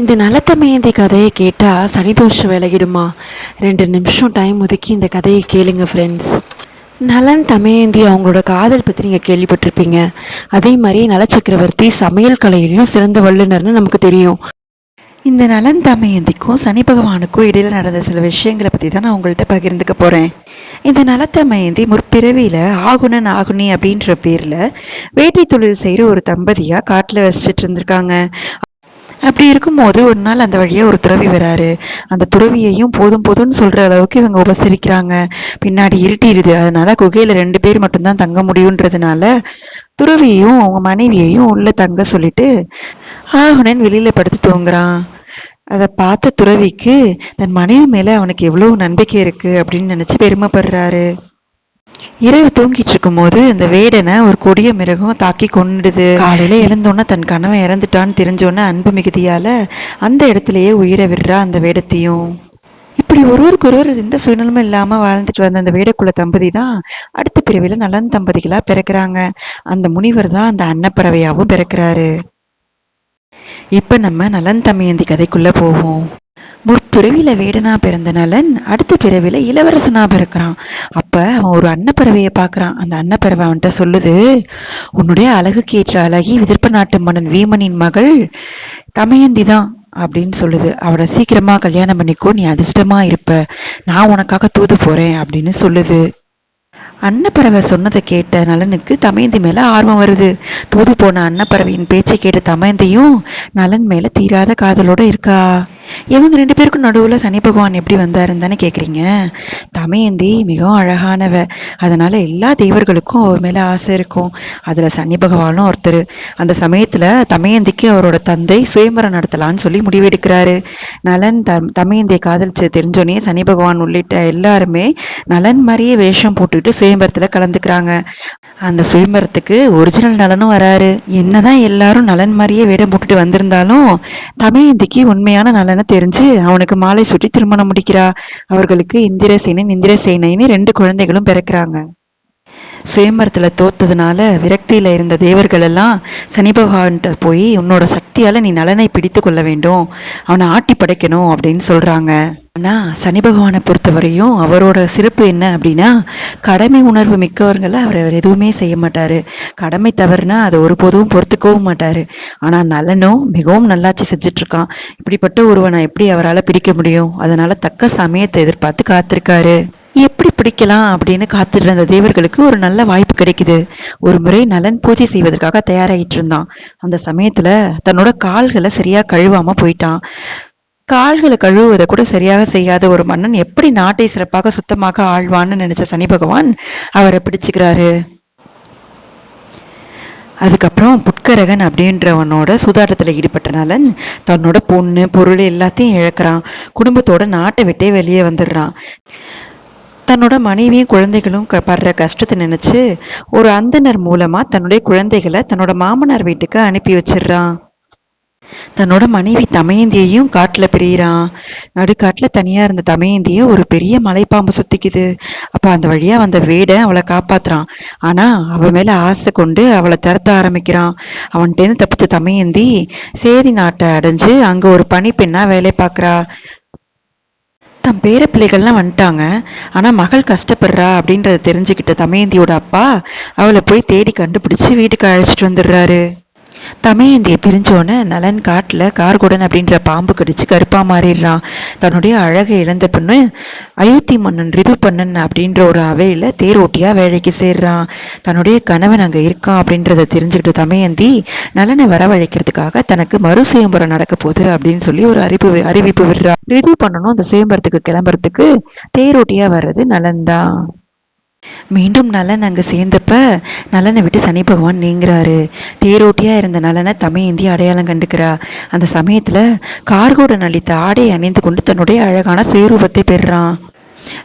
இந்த நலத்தமயந்தி கதையை கேட்டால் சனிதோஷம் விலகிடுமா? ரெண்டு நிமிஷம் டைம் ஒதுக்கி இந்த கதையை கேளுங்க ஃப்ரெண்ட்ஸ் நலன் தமயந்தி அவங்களோட காதல் பற்றி நீங்கள் கேள்விப்பட்டிருப்பீங்க. அதே மாதிரி நலச்சக்கரவர்த்தி சமையல் கலையிலையும் சிறந்த வல்லுனர்னு நமக்கு தெரியும். இந்த நலன் தமயந்திக்கும் சனி பகவானுக்கும் இடையில நடந்த சில விஷயங்களை பற்றி தான் நான் உங்கள்கிட்ட பகிர்ந்துக்க போகிறேன் இந்த நலத்தமயந்தி முற்பிறவியில் ஆகுணன் ஆகுனி அப்படின்ற பேரில் வேட்டை தொழில் செய்கிற ஒரு தம்பதியாக காட்டில் வசிச்சுட்டு இருந்திருக்காங்க. அப்படி இருக்கும்போது ஒரு நாள் அந்த வழியாக ஒரு துறவி வராரு. அந்த துறவியையும் போதும் போதும்னு சொல்ற அளவுக்கு இவங்க உபசரிக்கிறாங்க. பின்னாடி இருட்டிடுது. அதனால குகையில ரெண்டு பேர் மட்டும்தான் தங்க முடியுன்றதுனால துறவியையும் அவங்க மனைவியையும் உள்ள தங்க சொல்லிட்டு ஆகுனன் வெளியில படுத்து தூங்குறான். அதை பார்த்த துறவிக்கு தன் மனைவி மேல அவனுக்கு எவ்வளவு நம்பிக்கை இருக்கு அப்படின்னு நினைச்சு பெருமைப்படுறாரு. இரவு தூங்கிட்டு இருக்கும் போது இந்த வேடனை ஒரு கொடிய மிருகம் தாக்கி கொண்டுடுது காலையில எழுந்தோன்னே தன் கணவன் இறந்துட்டான்னு தெரிஞ்சோன்னே அன்பு மிகுதியால அந்த இடத்துலயே உயிரை விடுறா அந்த வேடத்தையும். இப்படி ஒருவருக்கு ஒருவர் எந்த சுயநலமும் இல்லாம வாழ்ந்துட்டு வந்த அந்த வேடக்குள்ள தம்பதி தான் அடுத்த பிரிவில நலன் தம்பதிகளா பிறக்கிறாங்க. அந்த முனிவர் தான் அந்த அன்னப்பறவையாவும் பிறக்கிறாரு. இப்ப நம்ம நலன் தமயந்தி கதைக்குள்ள போவோம். முற்பிறவியில் வேடனா பிறந்த நலன் அடுத்த பிறவியில் இளவரசனா பிறக்கிறான். அப்ப அவன் ஒரு அன்னப்பறவையை பார்க்குறான். அந்த அன்னப்பறவை அவன்கிட்ட சொல்லுது உன்னுடைய அழகுக்கு ஏற்ற அழகி விதிர்ப்ப நாட்டு மன்னன் வீமனின் மகள் தமயந்தி தான் அப்படின்னு சொல்லுது. அவளை சீக்கிரமா கல்யாணம் பண்ணிக்கோ நீ அதிர்ஷ்டமா இருப்ப. நான் உனக்காக தூது போறேன் அப்படின்னு சொல்லுது. அன்னப்பறவை சொன்னதை கேட்ட நலனுக்கு தமயந்தி மேல ஆர்வம் வருது. தூது போன அன்னப்பறவையின் பேச்சை கேட்ட தமயந்தியும் நலன் மேல தீராத காதலோட இருக்கா? இவங்க ரெண்டு பேருக்கும் நடுவுல சனி பகவான் எப்படி வந்தாருன்னு தானே கேக்குறீங்க? தமயந்தி மிகவும் அழகானவ. அதனால எல்லா தெய்வர்களுக்கும் அவர் மேல ஆசை இருக்கும். அதுல சனி பகவானும் ஒருத்தர். அந்த சமயத்துல தமயந்திக்கு அவரோட தந்தை சுயம்பரம் நடத்தலான்னு சொல்லி முடிவெடுக்கிறாரு நலன் தம் தமயந்தியை காதலிச்சு தெரிஞ்சோடனே சனி பகவான் உள்ளிட்ட எல்லாருமே நலன் மாதிரியே வேஷம் போட்டுக்கிட்டு சுயம்பரத்துல கலந்துக்கிறாங்க. அந்த சுயம்பரத்துக்கு ஒரிஜினல் நலனும் வராரு. என்னதான் எல்லாரும் நலன் மாதிரியே வேடம் போட்டுட்டு வந்திருந்தாலும் தமயந்திக்கு உண்மையான நலனை தெரிஞ்சு அவனுக்கு மாலை சுட்டி திருமணம் முடிக்கிறா. அவர்களுக்கு இந்திரசேனன் இந்திரசேனைன்னு ரெண்டு குழந்தைகளும் பிறக்கிறாங்க. சுயம்பரத்தில் தோத்ததுனால விரக்தியில் இருந்த தேவர்கள் எல்லாம் சனி பகவான்கிட்ட போய் உன்னோட சக்தியால் நீ நலனை பிடித்து கொள்ள வேண்டும். அவனை ஆட்டி படைக்கணும் அப்படின்னு சொல்கிறாங்க ஆனால் சனி பகவானை பொறுத்தவரையும் அவரோட சிறப்பு என்ன அப்படின்னா கடமை உணர்வு மிக்கவர்களை அவர் அவர் எதுவுமே செய்ய மாட்டார். கடமை தவறுனா அதை ஒருபோதும் பொறுத்துக்கவும் மாட்டார். ஆனால் நலனும் மிகவும் நல்லாட்சி செஞ்சிட்ருக்கான். இப்படிப்பட்ட ஒருவனை எப்படி அவரால் பிடிக்க முடியும்? அதனால் தக்க சமயத்தை எதிர்பார்த்து காத்திருக்காரு. எப்படி பிடிக்கலாம் அப்படின்னு காத்திருந்த தேவர்களுக்கு ஒரு நல்ல வாய்ப்பு கிடைக்குது. ஒரு முறை நலன் பூஜை செய்வதற்காக தயாராகிட்டு இருந்தான். அந்த சமயத்துல தன்னோட கால்களை சரியா கழுவாம போயிட்டான். கால்களை கழுவுவதை கூட சரியாக செய்யாத ஒரு மன்னன் எப்படி நாட்டை சிறப்பாக சுத்தமாக ஆழ்வான்னு நினைச்ச சனி பகவான் அவரை பிடிச்சுக்கிறாரு. அதுக்கப்புறம் புட்கரகன் அப்படின்றவனோட சூதாட்டத்தில் ஈடுபட்ட நலன் தன்னோட பொண்ணு பொருள் எல்லாத்தையும் இழக்கிறான். குடும்பத்தோட நாட்டை விட்டே வெளியே வந்துடுறான். தன்னோட மனைவியும் குழந்தைகளும் படுற கஷ்டத்தை நினைச்சு ஒரு அந்தனர் மூலமா தன்னுடைய குழந்தைகளை தன்னோட மாமனார் வீட்டுக்கு அனுப்பி வச்சிடுறான். தன்னோட மனைவி தமயந்தியையும் காட்டுல பிரியிறான். நடுக்காட்டுல தனியா இருந்த தமயந்திய ஒரு பெரிய மலைப்பாம்பு சுத்திக்குது. அப்ப அந்த வழியா வந்த வேடன் அவளை காப்பாத்துறான். ஆனா அவன் மேல ஆசை கொண்டு அவளை திறத்த ஆரம்பிக்கிறான். அவன்கிட்ட தப்பிச்ச தமயந்தி சேதி நாட்டை அடைஞ்சு அங்க ஒரு பணிப்பெண்ணா வேலை பார்க்கறா. தம் பேர பிள்ளைகள்லாம் வந்துட்டாங்க. ஆனால் மகள் கஷ்டப்படுறா அப்படின்றத தெரிஞ்சுக்கிட்ட தமயந்தியோட அப்பா அவளை போய் தேடி கண்டுபிடிச்சு வீட்டுக்கு அழைச்சிட்டு வந்துடுறாரு. தமயந்தியை பிரிஞ்சோன்னு நலன் காட்டில் கார்குடன் அப்படின்ற பாம்பு கடிச்சு கருப்பாக மாறிடுறான். தன்னுடைய அழகை இழந்த பொண்ணு அயோத்தி மன்னன் ரிதுபண்ணன் அப்படின்ற ஒரு அவையில் தேரோட்டியாக வேலைக்கு சேர்றான். தன்னுடைய கணவன் அங்கே இருக்கான் அப்படின்றத தெரிஞ்சுக்கிட்டு தமயந்தி நலனை வரவழைக்கிறதுக்காக தனக்கு மறு சுயம்பரம் நடக்க போகுது அப்படின்னு சொல்லி ஒரு அறிவிப்பு அறிவிப்பு விடுறான் ரிது பண்ணணும் அந்த சுயம்பரத்துக்கு கிளம்புறதுக்கு தேரோட்டியாக வர்றது நலன்தான். மீண்டும் நலன் அங்க சேர்ந்தப்ப நலனை விட்டு சனி பகவான் நீங்கிறாரு. தேரோட்டியா இருந்த நலனை தமையந்தி அடையாளம் கண்டுக்கிறா. அந்த சமயத்துல கார்கோடன் அளித்த ஆடை அணிந்து கொண்டு தன்னுடைய அழகான சுயரூபத்தை பெறுறான்.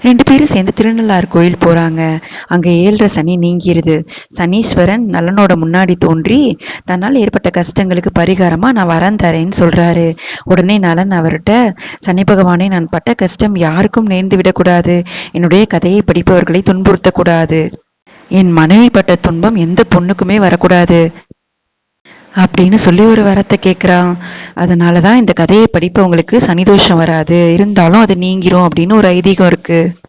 ரெண்டு பேரும் சேர்ந்து திருநள்ளாறு கோயில் போறாங்க. அங்க ஏழ்ற சனி நீங்கிருது. சனீஸ்வரன் நலனோட முன்னாடி தோன்றி தன்னால் ஏற்பட்ட கஷ்டங்களுக்கு பரிகாரமா நான் வரம் தரேன்னு சொல்றாரு. உடனே நலன் அவர்கிட்ட சனி பகவானே நான் பட்ட கஷ்டம் யாருக்கும் நேர்ந்து விடக்கூடாது. என்னுடைய கதையை படிப்பவர்களை துன்புறுத்தக்கூடாது. என் மனைவி பட்ட துன்பம் எந்த பொண்ணுக்குமே வரக்கூடாது. அப்படின்னு சொல்லி ஒரு வரத்தை கேட்குறான் அதனால தான் இந்த கதையை படிப்பவங்களுக்கு சனிதோஷம் வராது. இருந்தாலும் அது நீங்கிரும் அப்படின்னு ஒரு ஐதீகம் இருக்குது